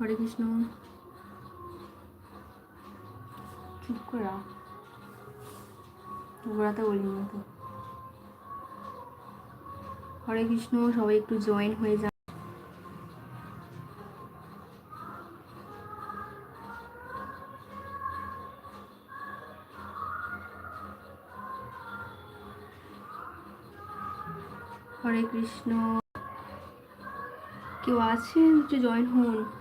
হরে কৃষ্ণ চুপ করে। ঘোরাতে বলি না তো। হরে কৃষ্ণ সবাই একটু জয়েন হয়ে যান হরে কৃষ্ণ কেউ আছেন একটু জয়েন হন?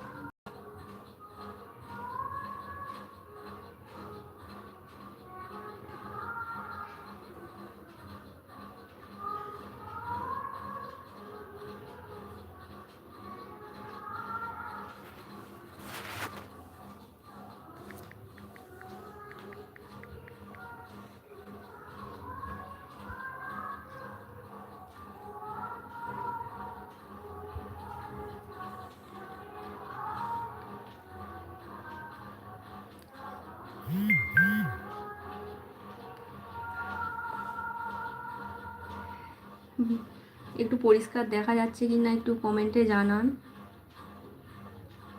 একটু পরিষ্কার দেখা যাচ্ছে কি না একটু কমেন্টে জানান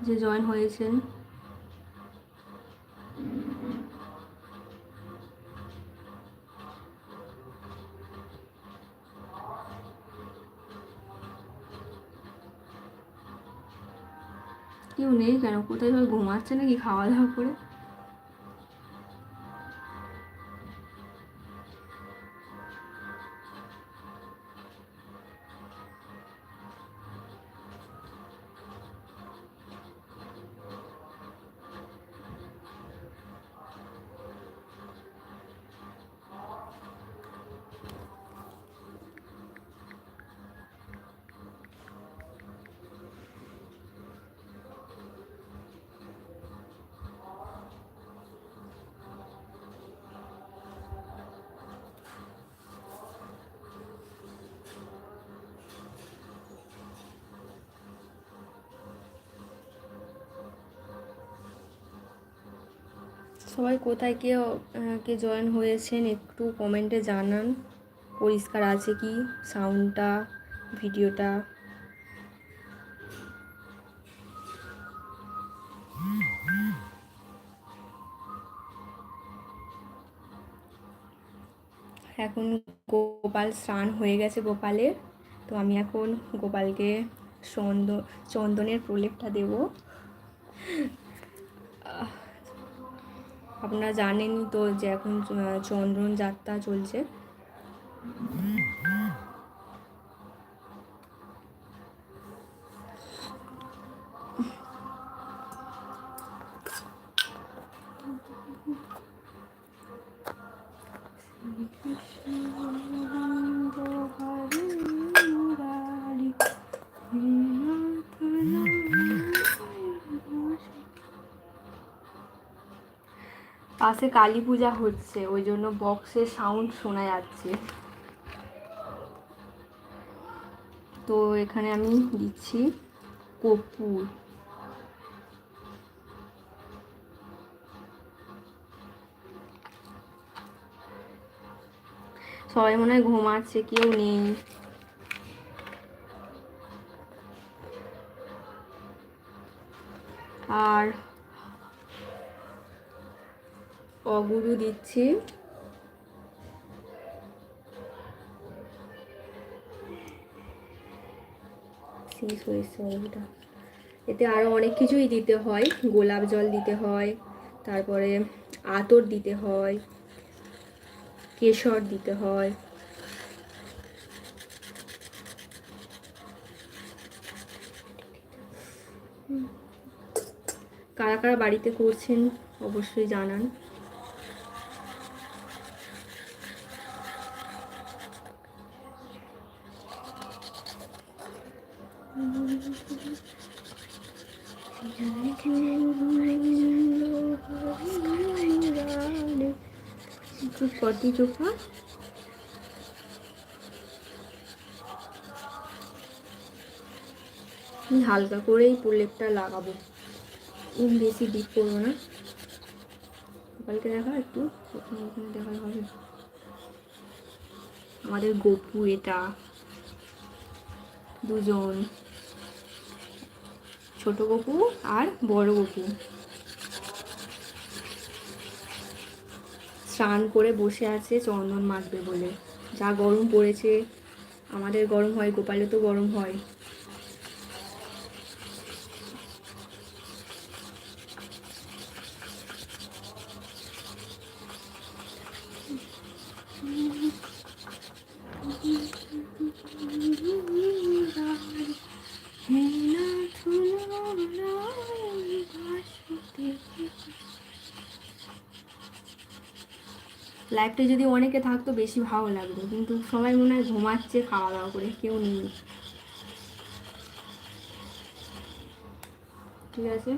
যে জয়েন হয়েছেন। কেউ নেই কেন? কোথায় ঘুমাচ্ছে নাকি খাওয়া দাওয়া করে? সবাই কোথায় কে কে জয়েন হয়েছেন একটু কমেন্টে জানান। পরিষ্কার আছে কি? সাউন্ডটা ভিডিওটা এখন গোপাল স্নান হয়ে গেছে গোপালের তো আমি এখন গোপালকে চন্দ, চন্দনের প্রলেপটা দেব। আপনারা জানেনই তো যে এখন চন্দ্রন যাত্রা চলছে। পাশে কালী পূজা হচ্ছে, ওই জন্য বক্সের সাউন্ড শোনা যাচ্ছে। তো এখানে আমি দিচ্ছি কর্পূর। সবাই মনে হয় ঘুমাচ্ছে, কেউ নেই। আর অগুরু দিচ্ছি। শেষ হয়েছে এতে আরও অনেক কিছুই দিতে হয়। গোলাপ জল দিতে হয়, তারপরে আতর দিতে হয়, কেশর দিতে হয়। কারা কারা বাড়িতে করছেন, অবশ্যই জানান। কটি চোখা আমি হালকা করেই প্রলেপটা লাগাবো। বেশি ডিপ করব না। সকালকে দেখা একটু ওখানে দেখা হবে। আমাদের গপু এটা। দুজন। ছোট গপু আর বড় গপু। স্নান করে বসে আছে চন্দন মাখবে বলে। যা গরম পড়েছে, আমাদের গরম হয় গোপালে তো গরম হয়। লাইফটা যদি অনেকে থাকতো বেশি ভালো লাগতো, কিন্তু সবাই মনে হয় ঘুমাচ্ছে খাওয়া দাওয়া করে, কেউ নেই। ঠিক আছে?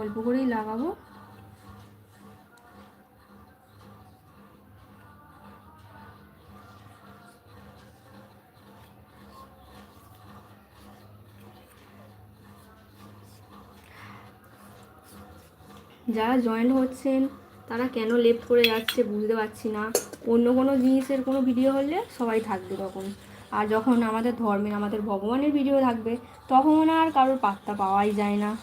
অল্প করেই লাগাবো। যারা জয়েন্ট হচ্ছেন, তারা কেন লেফট করে যাচ্ছে বুঝতে পারছি না। অন্য কোনো জিনিসের কোনো ভিডিও হলে সবাই থাকবে তখন। আর যখন আমাদের ধর্মের, আমাদের ভগবানের ভিডিও থাকবে, তখন আর কারোর পাত্তা পাওয়াই যায় না।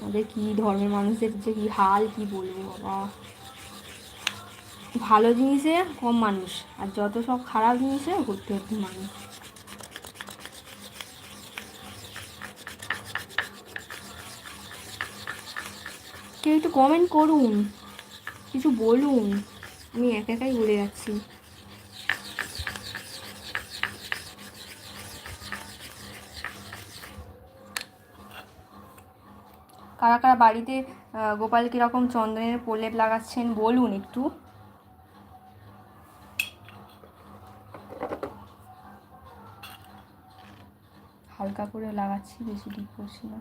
আমাদের কি ধর্মের মানুষদের যে কী হাল, কি বলব বাবা? ভালো জিনিসে কম মানুষ, আর যত সব খারাপ জিনিসে ঘুরতে ঘুরতে মানুষ। কেউ একটু কমেন্ট করুন, কিছু বলুন, আমি একা একাই বলে যাচ্ছি। কারা কারা বাড়িতে গোপাল কীরকম চন্দনের প্রলেপ লাগাচ্ছেন বলুন একটু। হালকা করে লাগাচ্ছি, বেশি ডিপ করছি না।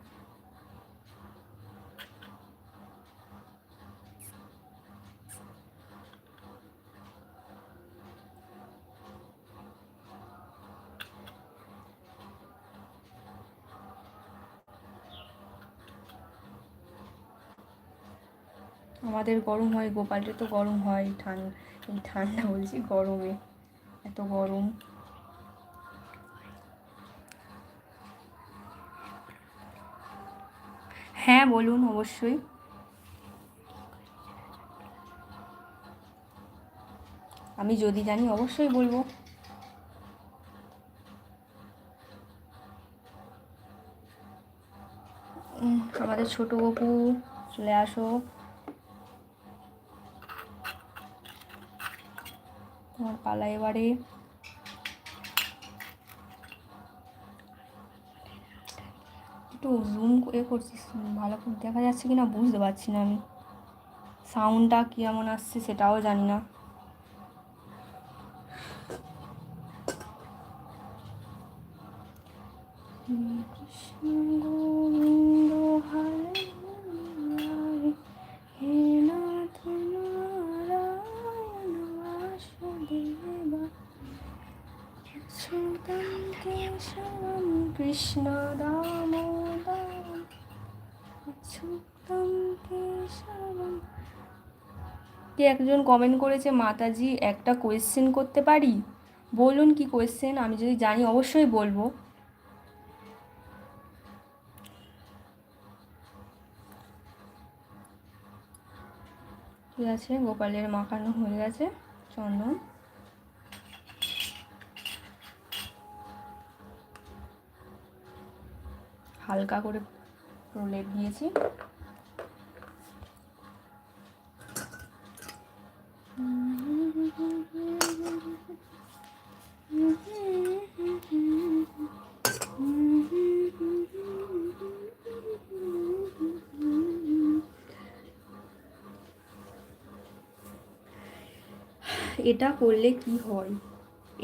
আমাদের গরম হয় গোপালের তো গরম হয় ঠান্ডা এই ঠান্ডা বলছি, গরমে, এত গরম। হ্যাঁ বলুন অবশ্যই। আমি যদি জানি অবশ্যই বলব। আমাদের ছোট বপু চলে আসো। তোমার পালা এবারে। একটু জুম এ করছি ভালো করে দেখা যাচ্ছে কি না বুঝতে পারছি না আমি। সাউন্ডটা কেমন আসছে সেটাও জানি না। কমেন্ট করেছে, মাতাজি, একটা কোয়েশ্চেন করতে পারি? বলুন কি কোয়েশ্চেন আমি যদি জানি অবশ্যই বলব। ঠিক আছে, গোপালের মাখানো হয়ে গেছে, চন্দন। হালকা করে প্রলেপ দিয়েছি। এটা করলে কি হয়?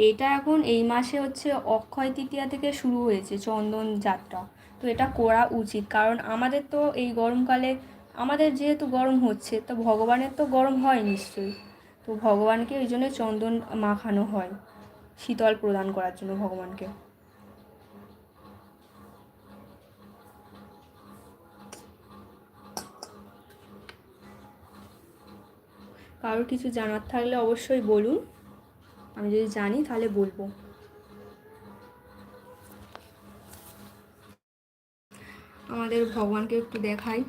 এটা এখন এই মাসে হচ্ছে অক্ষয় তৃতীয়া থেকে শুরু হয়েছে চন্দন যাত্রা। তো এটা করা উচিত, কারণ আমাদের তো এই গরমকালে, আমাদের যেহেতু গরম হচ্ছে, তো ভগবানের তো গরম হয় নিশ্চয়ই। তো ভগবানকে ওই জন্য চন্দন মাখানো হয়, শীতল প্রদান করার জন্য ভগবানকে। কারোর কিছু জানার থাকলে অবশ্যই বলুন, আমি যদি জানি তাহলে বলব। আমাদের ভগবানকে একটু দেখাই।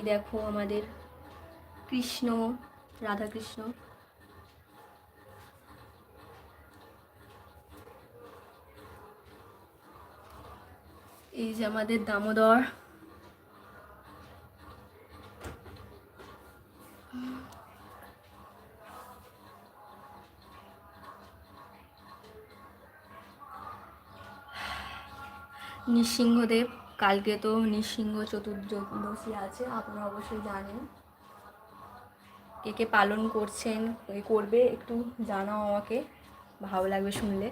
এই দেখো আমাদের কৃষ্ণ রাধাকৃষ্ণ। এই যে আমাদের দামোদর। নৃসিংহদেব। কালকে তো নৃসিংহ চতুর্দশী আছে, আপনারা অবশ্যই জানেন। কে কে পালন করছেন করবে একটু জানাও আমাকে, ভালো লাগবে শুনলে।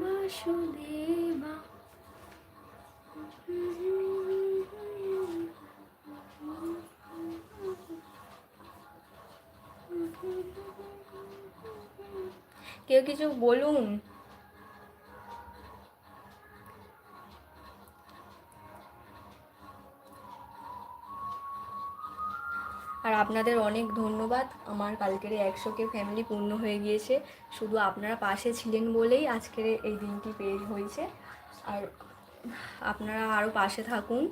বাসুদেবা। কেউ কিছু বলুন। আর আপনাদের অনেক ধন্যবাদ। আমার কালকের একশো কে ফ্যামিলি পূর্ণ হয়ে গিয়েছে। শুধু আপনারা পাশে ছিলেন বলেই আজকের এই দিনটি পেয়ে হয়েছে। আর আপনারা আরও পাশে থাকুন।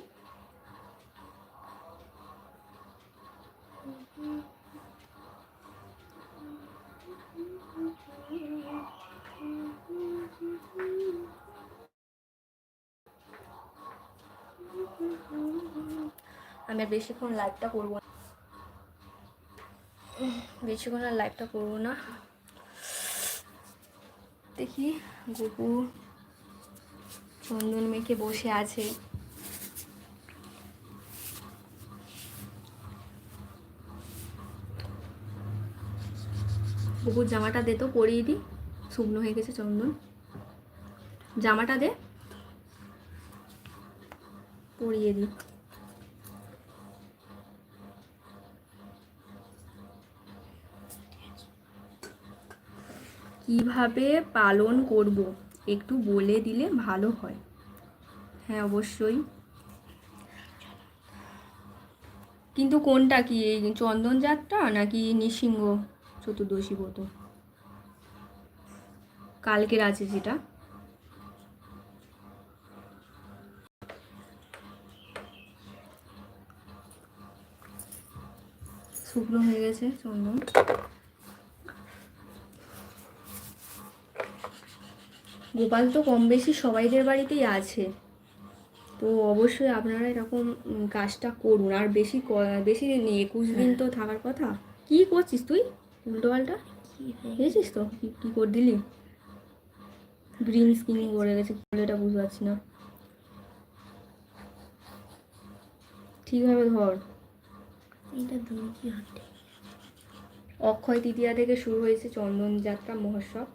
আমি আর বেশিক্ষণ লাইভটা করব না। বেশিক্ষণ আর লাইভটা করব না। দেখি গপু চন্দন মেখে বসে আছে। গপুর জামাটা দে তো, পরিয়ে দিই শুকনো হয়ে গেছে চন্দন। জামাটা দে। পরিয়ে দিই কীভাবে পালন করব? একটু বলে দিলে ভালো হয়। হ্যাঁ অবশ্যই। কিন্তু কোনটা কি, এই চন্দন যাত্রা নাকি নৃসিংহ চতুর্দশী ব্রত? কালকের আছে যেটা। শুকনো হয়ে গেছে চন্দন। গোপাল তো কম বেশি সবাইদের বাড়িতেই আছে। তো অবশ্যই আপনারা এরকম কাজটা করুন। আর বেশি বেশি দিন নেই একুশ দিন তো থাকার কথা। কি করছিস তুই? উল্টো পাল্টা? দেখেছিস তো? কি কী করে দিলি? গ্রিন স্কিন করে গেছে বলে এটা বুঝতে পারছি না। ঠিকভাবে ধর। এটা দূর কি অক্ষয় তৃতীয়া থেকে শুরু হয়েছে চন্দন যাত্রা মহোৎসব।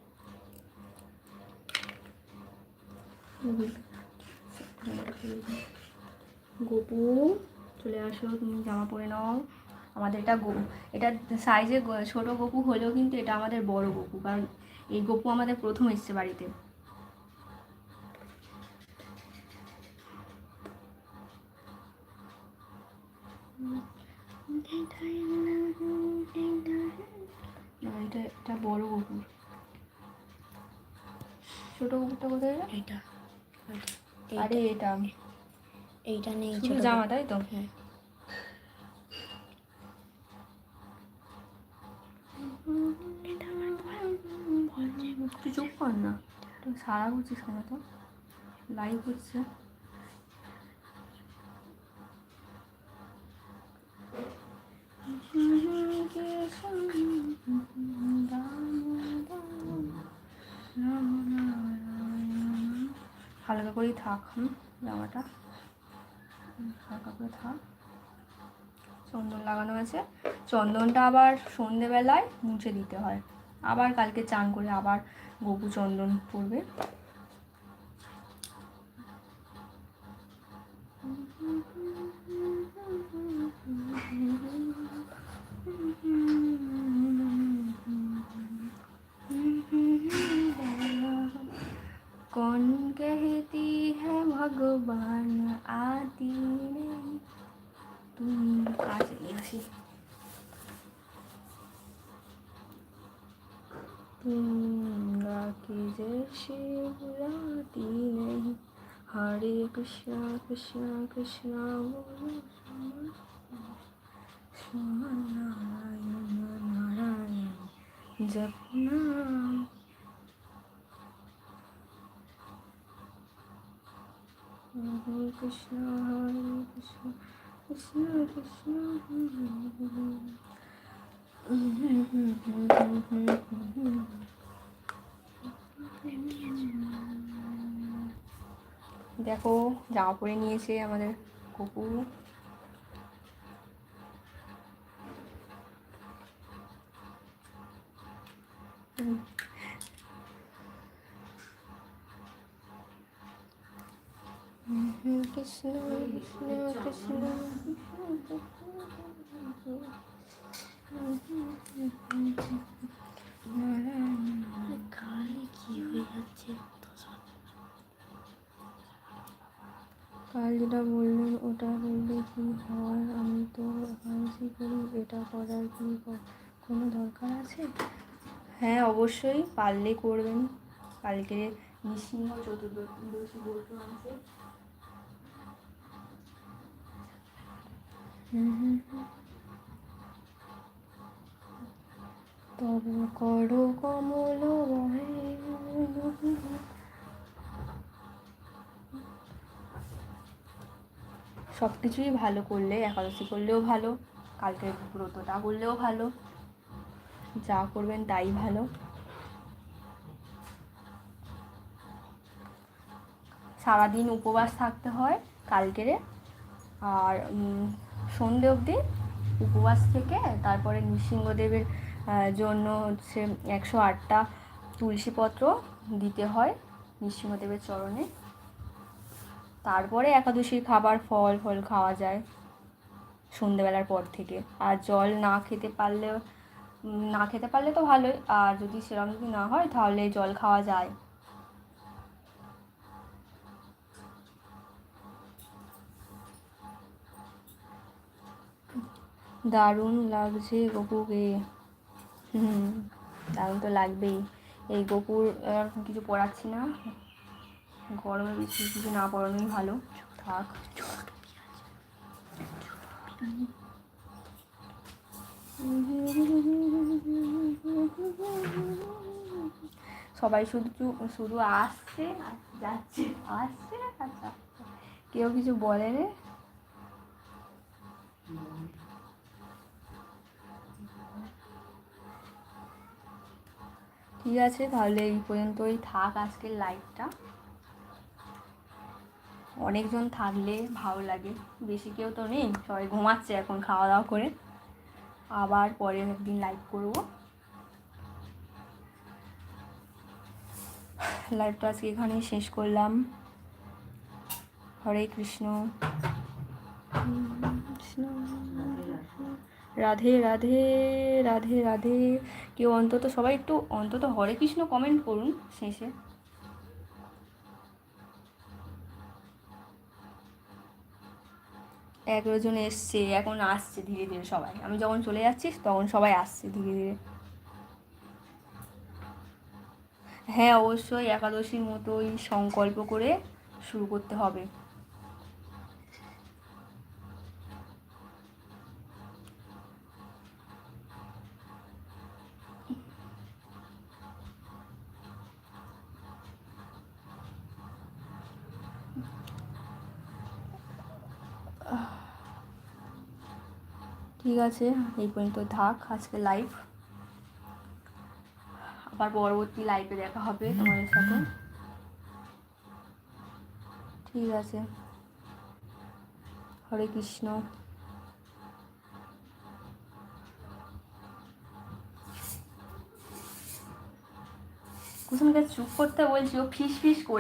গপু, চলে আসো, তুমি জামা পরে নাও। আমাদের এটা এটা সাইজে ছোট গপু হলেও কিন্তু এটা আমাদের বড় গপু, কারণ এই গপু আমাদের প্রথম এসছে বাড়িতে। এটা বড় গপু। ছোট গপুরটা কোথায়? এটা। আরে এটা। এইটা নেই ছোট জামা তাই তো? হ্যাঁ। তুই চুপ কর না। তুই সারা করছিস কেন তো। লাইভ হচ্ছে হালকা করেই থাক হুম জামাটা হালকা করে থাক চন্দন লাগানো আছে চন্দনটা আবার সন্ধেবেলায় মুছে দিতে হয়। আবার কালকে চান করে আবার গোপু চন্দন পড়বে কৃষ্ণ কৃষ্ণ কৃষ্ণ নারায়ণ নারায়ণ জপ নাম হরে কৃষ্ণ হরে কৃষ্ণ কৃষ্ণ কৃষ্ণ হরে হরে দেখো জামা পরে নিয়েছে আমাদের কুকুর কৃষ্ণ কৃষ্ণ কৃষ্ণ কি হয়ে যাচ্ছে তো সব কাল যেটা বললেন ওটা বললে কি হয়? আমি তো হাসি করি এটা করার কি কোনো দরকার আছে? হ্যাঁ অবশ্যই পারলে করবেন। কালকে নৃসিংহ চতুর্দশী বলতে আছে। হুম হুম হুম। তব কর কমল বহে। সব কিছুই ভালো করলে, একাদশী করলেও ভালো, কালকে ব্রতটা করলেও ভালো, যা করবেন তাই ভালো। সারাদিন উপবাস থাকতে হয় কালকেরে, আর সন্ধে অবধি উপবাস থেকে তারপরে নৃসিংহদেবের জন্য হচ্ছে একশো আটটা তুলসীপত্র দিতে হয় নৃসিংহদেবের চরণে। তারপরে একাদশীর খাবার ফল ফল খাওয়া যায় সন্ধেবেলার পর থেকে। আর জল না খেতে পারলে না খেতে পারলে তো ভালোই। আর যদি সেরকম যদি না হয়, তাহলে জল খাওয়া যায়। দারুণ লাগছে গপুকে। হুম, দারুণ তো লাগবেই। এই গপুর কিছু পড়াচ্ছি না। গরমে বেশি কিছু না পড়ানোই ভালো। থাক। সবাই শুধু শুধু আসছে যাচ্ছে, আসছে, আর যাচ্ছে। কেউ কিছু বলে রে? ঠিক আছে, তাহলে এই পর্যন্তই থাক আজকের লাইভটা অনেকজন থাকলে ভালো লাগে। বেশি কেউ তো নেই, সবাই ঘুমাচ্ছে এখন খাওয়া দাওয়া করে। আবার পরের একদিন লাইভ করব। লাইভটা আজকে এখানেই শেষ করলাম। হরে কৃষ্ণ। কৃষ্ণ রাধে রাধে রাধে রাধে। কেউ অন্তত সবাই একটু, অন্তত হরে কৃষ্ণ কমেন্ট করুন শেষে। একজন এসছে, এখন আসছে ধীরে ধীরে সবাই। আমি যখন চলে যাচ্ছি, তখন সবাই আসছে ধীরে ধীরে। হ্যাঁ অবশ্যই একাদশীর মতোই সংকল্প করে শুরু করতে হবে। ঠিক আছে, এই পর্যন্ত থাক আজকে লাইভ আবার পরবর্তী লাইভে দেখা হবে তোমাদের সাথে। ঠিক আছে। হরে কৃষ্ণ। কুসুমকে চুপ করতে বলছি, ও ফিস ফিস করে